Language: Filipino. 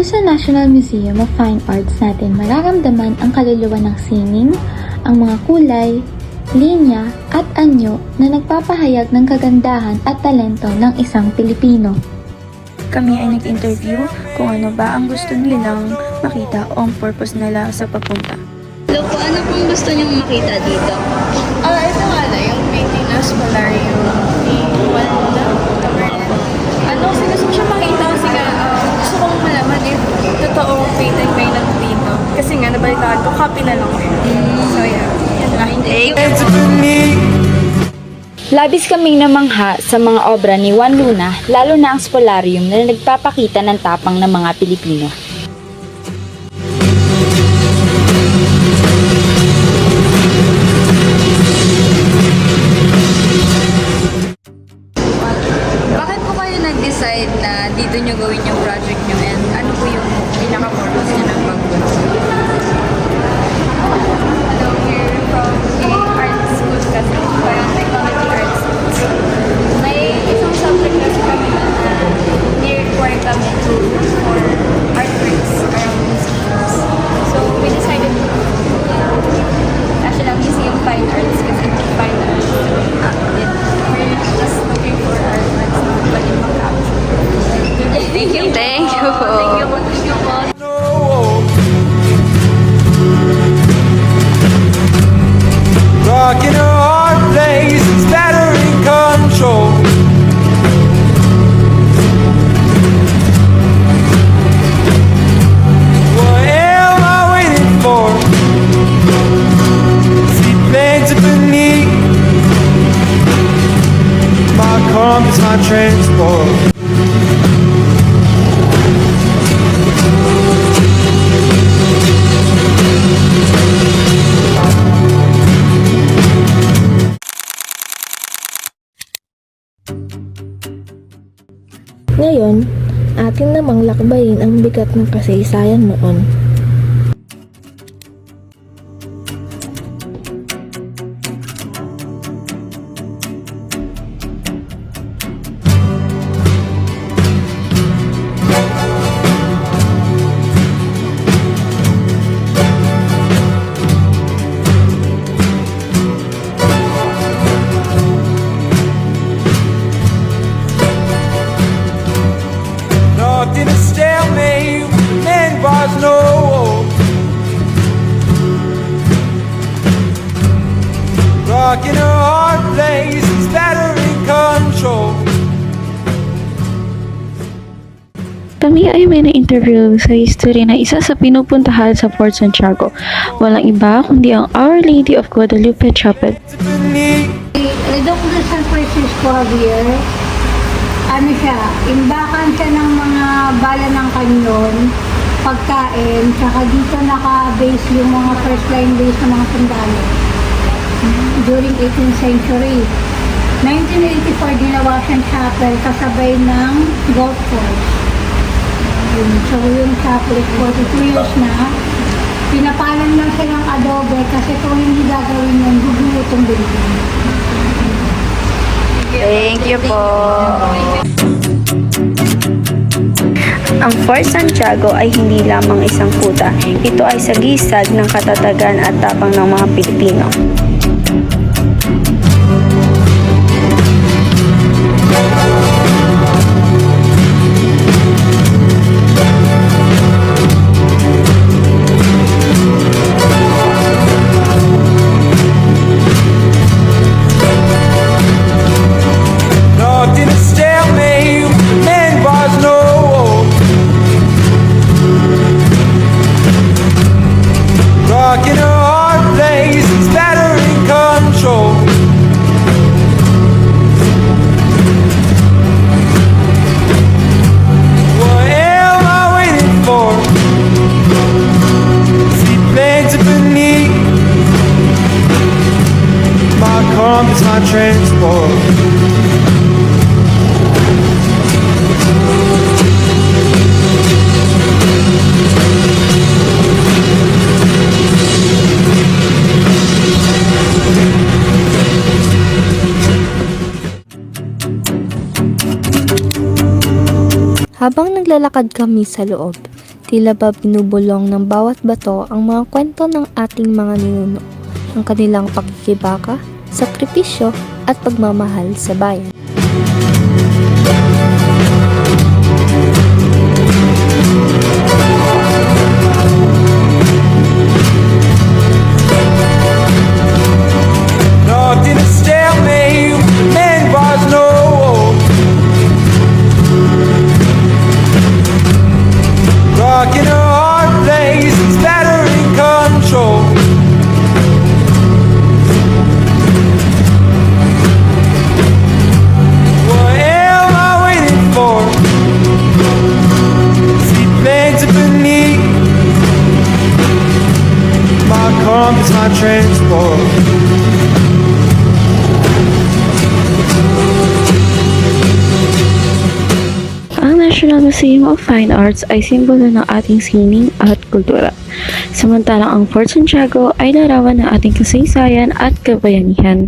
Dito sa National Museum of Fine Arts natin mararamdaman ang kaluluwa ng sining, ang mga kulay, linya at anyo na nagpapahayag ng kagandahan at talento ng isang Pilipino. Kami ay nag-interview kung ano ba ang gusto nilang makita o ang purpose nila sa pagpunta. Hello po, ano pong gusto niyong makita dito? Ah, ito nga na, yung painting na Spolarium ni Wanda. Ano, ko siya makita kasi nga, ah, gusto kong malaman if totoong painting ba yung nandito. Kasi nga, nabalitaan ko, copy na lang. So, yeah. Thank Labis kaming namangha sa mga obra ni Juan Luna, lalo na ang spolarium na nagpapakita ng tapang ng mga Pilipino. Bakit po kayo nag-decide na dito nyo gawin yung project nyo and ano po yung pinaka-purpose nyo ng pagpunta? Kasi, parang technology art school. May isang subject kasi kami na ni-require kami to for artworks around museums. So, we decided to National Museum of Fine Arts kasi fine arts. We're just looking for artworks na pwede mag-capture. Thank you. Thank you. Thank you. Thank you po. Rocking my transport. Ngayon, atin namang lakbayin ang bigat ng kasaysayan noon. Bars no hope. Rocking a hard place, it's better in control. Kami ay may na-interview sa history na isa sa pinupuntahan sa Fort Santiago. Walang iba kundi ang Our Lady of Guadalupe Chapel. Redong de San Francisco Javier, ano siya, imbakan siya ng mga bala ng kanyon, pagkain, saka dito naka-base yung mga first line base ng mga sundalo during 18th century. 1984, ginawa siyang chapel kasabay ng golf course. So yung chapel is 42 years na. Pinapalan lang siya ng adobe kasi kung hindi gagawin yun, gugulo itong building. Thank you po. Ang Fort Santiago ay hindi lamang isang kuta. Ito ay sagisag ng katatagan at tapang ng mga Pilipino. Habang naglalakad kami sa loob, tila ba binubulong ng bawat bato ang mga kwento ng ating mga ninuno, ang kanilang pakikibaka, sakripisyo at pagmamahal sa bayan. My compass, my transport. Ang National Museum of Fine Arts ay simbolo ng ating sining at kultura. Samantalang ang Fort Santiago ay larawan ng ating kasaysayan at kabayanihan.